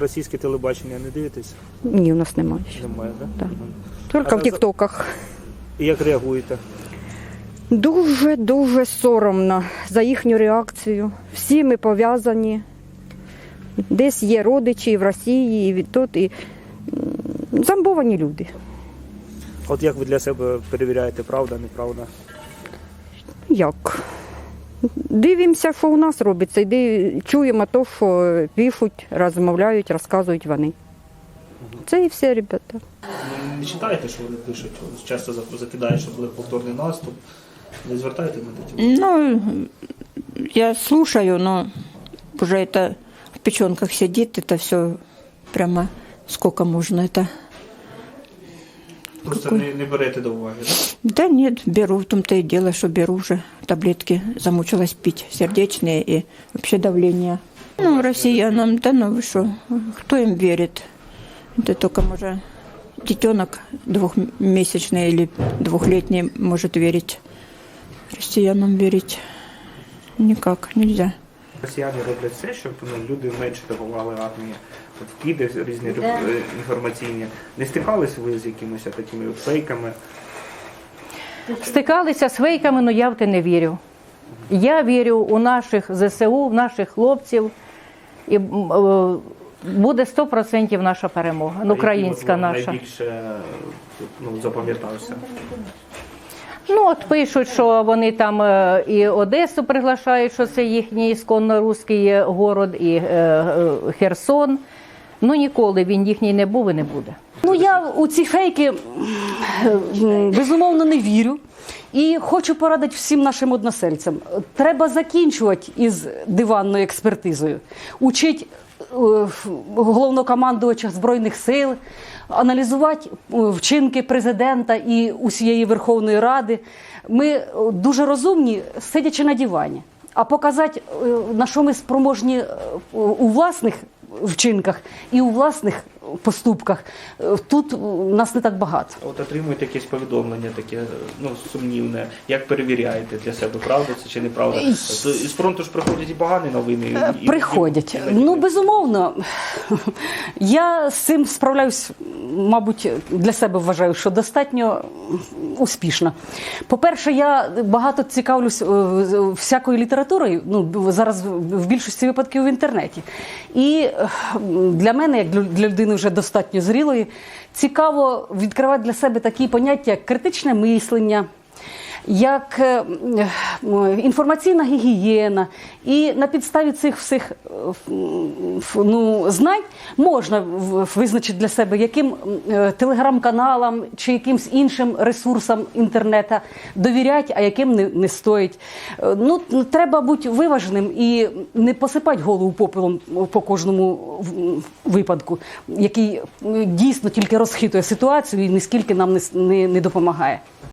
Російське телебачення не дивитесь? Ні, у нас немає. ще. Немає, так? Да. Тільки А в тіктоках. І як реагуєте? Дуже дуже соромно за їхню реакцію. Всі ми пов'язані. Десь є родичі і в Росії, і від тут, і м, зомбовані люди. От як ви для себе перевіряєте, правда, неправда? Як? Дивимося, що у нас робиться, і ди- чуємо те, що пишуть, розмовляють, розказують вони. Це і все, ребята. Ну, Не читаєте, що вони пишуть? Часто за- закидають, що буде повторний наступ. Не звертаєте на такі? Ну, я слушаю, но уже это в печенках сидит, это все прямо сколько можно это. Просто Какой? не, не берете до уваги, так? Да нет, беру, в том-то и дело, что беру уже таблетки, замучилась пить, сердечные и вообще давление. Ну, россиянам, да ну вы что, кто им верит? Это только, может, детенок двухмесячный или двухлетний может верить. Россиянам верить никак нельзя. Росіяни роблять все, щоб ну, люди менше допомагали армії. От вкиди різні е, інформаційні. Не стикались ви з якимись такими фейками? Стикалися з фейками, але я в те не вірю. Я вірю у наших ЗСУ, в наших хлопців. І е, буде 100% наша перемога, ну, українська от вам наша. Найбільше ну, запам'ятався. Ну, от пишуть, що вони там е, і Одесу приглашають, що це їхній ісконно руський город, і е, е, Херсон. Ну ніколи він їхній не був і не буде. Ну я у ці фейки безумовно не вірю. І хочу порадити всім нашим односельцям. Треба закінчувати із диванною експертизою. Учить е, головнокомандувача Збройних сил, аналізувати е, вчинки президента і усієї Верховної Ради. Ми е, дуже розумні, сидячи на дивані. А показати, е, на що ми спроможні е, у власних вчинках і у власних поступках, е, тут е, нас не так багато. От отримуєте якесь повідомлення таке ну, сумнівне. Як перевіряєте для себе, правда це чи неправда? То Із фронту ж приходять і погані новини. і- і- Приходять. і- і- Ну, безумовно, я з цим справляюсь, мабуть, для себе вважаю, що достатньо успішно. По-перше, я багато цікавлюсь е, всякою літературою, ну, зараз в більшості випадків в інтернеті. І е, для мене, як для- для людини вже достатньо зрілої, цікаво відкривати для себе такі поняття, як критичне мислення як е, інформаційна гігієна. І на підставі цих всіх е, ну, знань можна визначити для себе, яким е, телеграм-каналам чи якимсь іншим ресурсам інтернету довіряти, а яким не, не стоїть. Е, Ну, треба бути виваженим і не посипати голову попелом по кожному випадку, який е, дійсно тільки розхитує ситуацію і ніскільки нам не, не, не допомагає.